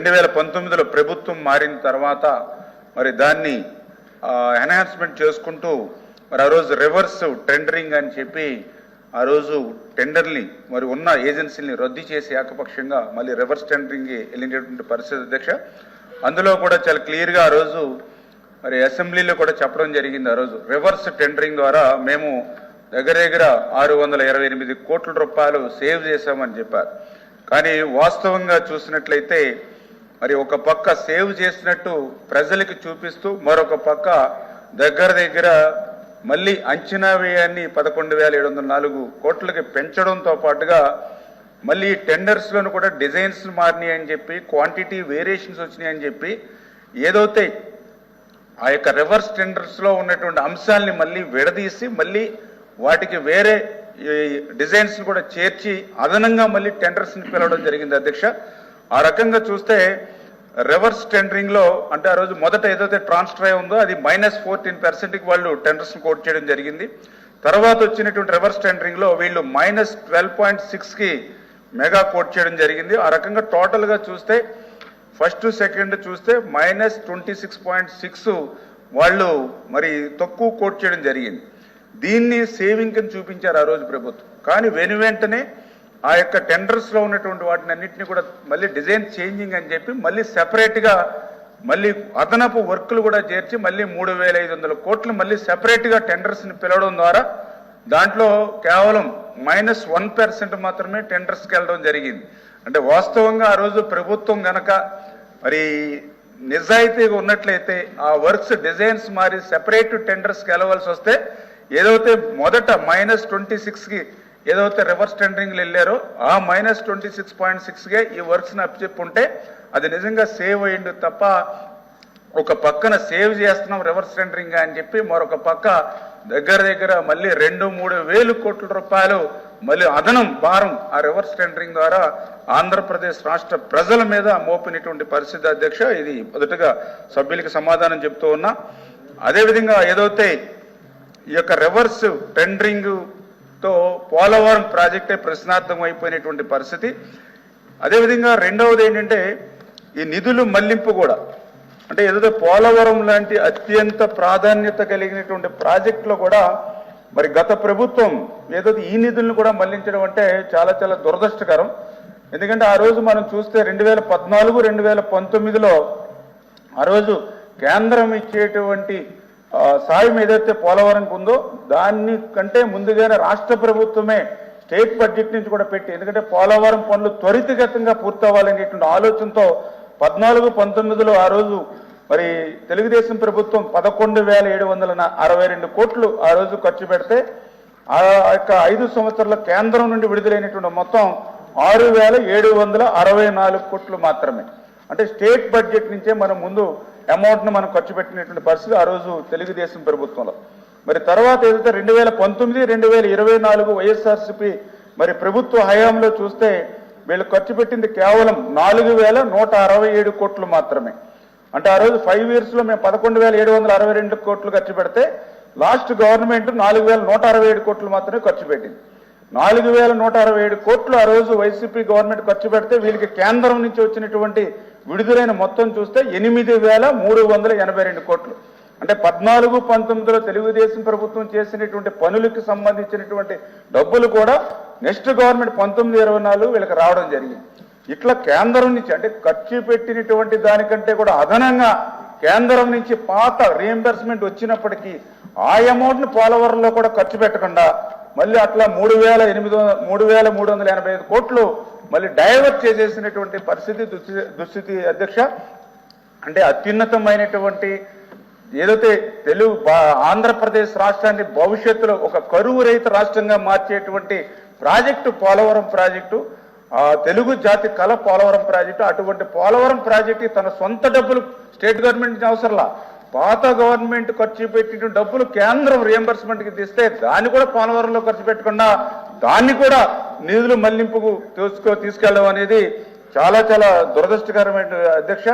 రెండు వేల పంతొమ్మిదిలో ప్రభుత్వం మారిన తర్వాత మరి దాన్ని ఎన్హాన్స్మెంట్ చేసుకుంటూ మరి ఆ రోజు రివర్స్ టెండరింగ్ అని చెప్పి ఆ రోజు టెండర్ని మరి ఉన్న ఏజెన్సీని రద్దు చేసి ఏకపక్షంగా మళ్ళీ రివర్స్ టెండరింగ్కి వెళ్ళినటువంటి పరిస్థితి అధ్యక్ష. అందులో కూడా చాలా క్లియర్గా ఆ రోజు మరి అసెంబ్లీలో కూడా చెప్పడం జరిగింది ఆ రోజు. రివర్స్ టెండరింగ్ ద్వారా మేము దగ్గర దగ్గర ఆరు వందల ఇరవై ఎనిమిది కోట్ల రూపాయలు సేవ్ చేశామని చెప్పారు. కానీ వాస్తవంగా చూసినట్లయితే మరి ఒక పక్క సేవ్ చేసినట్టు ప్రజలకి చూపిస్తూ మరొక పక్క దగ్గర దగ్గర మళ్ళీ అంచనా వ్యయాన్ని పదకొండు వేల ఏడు వందల నాలుగు కోట్లకి పెంచడంతో పాటుగా మళ్ళీ టెండర్స్లోను కూడా డిజైన్స్ మారినాయి అని చెప్పి క్వాంటిటీ వేరియేషన్స్ వచ్చినాయి అని చెప్పి ఏదైతే ఆ యొక్క రివర్స్ టెండర్స్లో ఉన్నటువంటి అంశాలని మళ్ళీ విడదీసి మళ్ళీ వాటికి వేరే డిజైన్స్ కూడా చేర్చి అదనంగా మళ్ళీ టెండర్స్ని పిలవడం జరిగింది అధ్యక్ష. ఆ రకంగా చూస్తే రివర్స్ టెండరింగ్లో అంటే ఆ రోజు మొదట ఏదైతే ట్రాన్స్ఫర్ ఉందో అది మైనస్ ఫోర్టీన్ పర్సెంట్కి వాళ్ళు టెండర్స్ కోట్ చేయడం జరిగింది. తర్వాత వచ్చినటువంటి రివర్స్ టెండరింగ్లో వీళ్ళు మైనస్ ట్వెల్వ్ పాయింట్ సిక్స్కి మెగా కోట్ చేయడం జరిగింది. ఆ రకంగా టోటల్గా చూస్తే ఫస్ట్ సెకండ్ చూస్తే minus twenty six point six వాళ్ళు మరి తక్కువ కోట్ చేయడం జరిగింది. దీన్ని సేవింగ్ అని చూపించారు ఆ రోజు ప్రభుత్వం. కానీ వెను వెంటనే ఆ యొక్క టెండర్స్లో ఉన్నటువంటి వాటిని అన్నింటినీ కూడా మళ్ళీ డిజైన్ చేంజింగ్ అని చెప్పి మళ్ళీ సెపరేట్గా మళ్ళీ అదనపు వర్క్లు కూడా చేర్చి మళ్ళీ మూడు వేల ఐదు వందల కోట్లు మళ్ళీ సెపరేట్గా టెండర్స్ని పిలవడం ద్వారా దాంట్లో కేవలం మైనస్ వన్ పర్సెంట్ మాత్రమే టెండర్స్కి వెళ్ళడం జరిగింది. అంటే వాస్తవంగా ఆ రోజు ప్రభుత్వం గనక మరి నిజాయితీగా ఉన్నట్లయితే ఆ వర్క్స్ డిజైన్స్ మారి సెపరేట్ టెండర్స్కి వెళ్ళవలసి వస్తే ఏదైతే మొదట మైనస్ ట్వంటీ సిక్స్కి ఏదైతే రివర్స్ టెండరింగ్లు వెళ్ళారో ఆ మైనస్ ట్వంటీ సిక్స్ పాయింట్ సిక్స్గా ఈ వర్క్స్ని అప్పచెప్పుంటే అది నిజంగా సేవ్ అయ్యిండు తప్ప ఒక పక్కన సేవ్ చేస్తున్నాం రివర్స్ టెండరింగ్ అని చెప్పి మరొక పక్క దగ్గర దగ్గర మళ్ళీ రెండు మూడు వేలు కోట్ల రూపాయలు మళ్ళీ అదనం భారం ఆ రివర్స్ టెండరింగ్ ద్వారా ఆంధ్రప్రదేశ్ రాష్ట్ర ప్రజల మీద మోపినటువంటి పరిస్థితి అధ్యక్ష. ఇది మొదటగా సభ్యులకి సమాధానం చెప్తూ ఉన్నా. అదేవిధంగా ఏదైతే ఈ యొక్క రివర్స్ టెండరింగ్ తో పోలవరం ప్రాజెక్టే ప్రశ్నార్థం అయిపోయినటువంటి పరిస్థితి. అదేవిధంగా రెండవది ఏంటంటే ఈ నిధులు మళ్ళింపు కూడా. అంటే ఏదైతే పోలవరం లాంటి అత్యంత ప్రాధాన్యత కలిగినటువంటి ప్రాజెక్టులో కూడా మరి గత ప్రభుత్వం ఏదైతే ఈ నిధులను కూడా మళ్ళించడం అంటే చాలా చాలా దురదృష్టకరం. ఎందుకంటే ఆ రోజు మనం చూస్తే రెండు వేల పద్నాలుగు రెండు వేల పంతొమ్మిదిలో ఆ రోజు కేంద్రం ఇచ్చేటువంటి సాయం ఏదైతే పోలవరం ఉందో దాన్ని కంటే ముందుగానే రాష్ట్ర ప్రభుత్వమే స్టేట్ బడ్జెట్ నుంచి కూడా పెట్టి ఎందుకంటే పోలవరం పనులు త్వరితగతంగా పూర్తవ్వాలనేటువంటి ఆలోచనతో పద్నాలుగు పంతొమ్మిదిలో ఆ రోజు మరి తెలుగుదేశం ప్రభుత్వం పదకొండు వేల ఏడు వందల అరవై రెండు కోట్లు ఆ రోజు ఖర్చు పెడితే ఆ యొక్క ఐదు సంవత్సరాల కేంద్రం నుండి విడుదలైనటువంటి మొత్తం ఆరు వేల ఏడు వందల అరవై నాలుగు కోట్లు మాత్రమే. అంటే స్టేట్ బడ్జెట్ నుంచే మనం ముందు అమౌంట్ను మనం ఖర్చు పెట్టినటువంటి పరిస్థితి ఆ రోజు తెలుగుదేశం ప్రభుత్వంలో. మరి తర్వాత ఏదైతే రెండు వేల పంతొమ్మిది రెండు వేల ఇరవై నాలుగు వైఎస్ఆర్సీపీ మరి ప్రభుత్వ హయాంలో చూస్తే వీళ్ళు ఖర్చు పెట్టింది కేవలం నాలుగు వేల నూట అరవై ఏడు కోట్లు మాత్రమే. అంటే ఆ రోజు ఫైవ్ ఇయర్స్లో మేము పదకొండు వేల ఏడు వందల అరవై రెండు కోట్లు ఖర్చు పెడితే లాస్ట్ గవర్నమెంట్ నాలుగు వేల నూట అరవై ఏడు కోట్లు మాత్రమే ఖర్చు పెట్టింది. నాలుగు వేల నూట అరవై ఏడు కోట్లు ఆ రోజు వైసీపీ గవర్నమెంట్ ఖర్చు పెడితే వీళ్ళకి కేంద్రం నుంచి వచ్చినటువంటి విడుదలైన మొత్తం చూస్తే ఎనిమిది వేల మూడు వందల ఎనభై రెండు కోట్లు. అంటే పద్నాలుగు పంతొమ్మిదిలో తెలుగుదేశం ప్రభుత్వం చేసినటువంటి పనులకు సంబంధించినటువంటి డబ్బులు కూడా నెక్స్ట్ గవర్నమెంట్ పంతొమ్మిది ఇరవై నాలుగు వీళ్ళకి రావడం జరిగింది. ఇట్లా కేంద్రం నుంచి అంటే ఖర్చు పెట్టినటువంటి దానికంటే కూడా అదనంగా కేంద్రం నుంచి పాత రియంబర్స్మెంట్ వచ్చినప్పటికీ ఆ అమౌంట్ని పోలవరంలో కూడా ఖర్చు పెట్టకుండా మళ్ళీ అట్లా మూడు వేల ఎనిమిది వందల మూడు వేల మూడు వందల ఎనభై ఐదు కోట్లు మళ్ళీ డైవర్ట్ చేసేసినటువంటి పరిస్థితి దుస్థితి దుస్థితి అధ్యక్ష అంటే అత్యున్నతమైనటువంటి ఏదైతే తెలుగు ఆంధ్రప్రదేశ్ రాష్ట్రాన్ని భవిష్యత్తులో ఒక కరువు రహిత రాష్ట్రంగా మార్చేటువంటి ప్రాజెక్టు పోలవరం ప్రాజెక్టు తెలుగు జాతి కళ పోలవరం ప్రాజెక్టు అటువంటి పోలవరం ప్రాజెక్టు తన సొంత డబ్బులు స్టేట్ గవర్నమెంట్ అవసరంలా. పాత గవర్నమెంట్ ఖర్చు పెట్టిన డబ్బులు కేంద్రం రియంబర్స్మెంట్కి తీస్తే దాన్ని కూడా పోలవరంలో ఖర్చు పెట్టకుండా దాన్ని కూడా నిధులు మళ్ళింపుకు తీసుకు తీసుకెళ్ళడం అనేది చాలా చాలా దురదృష్టకరమైన అధ్యక్ష.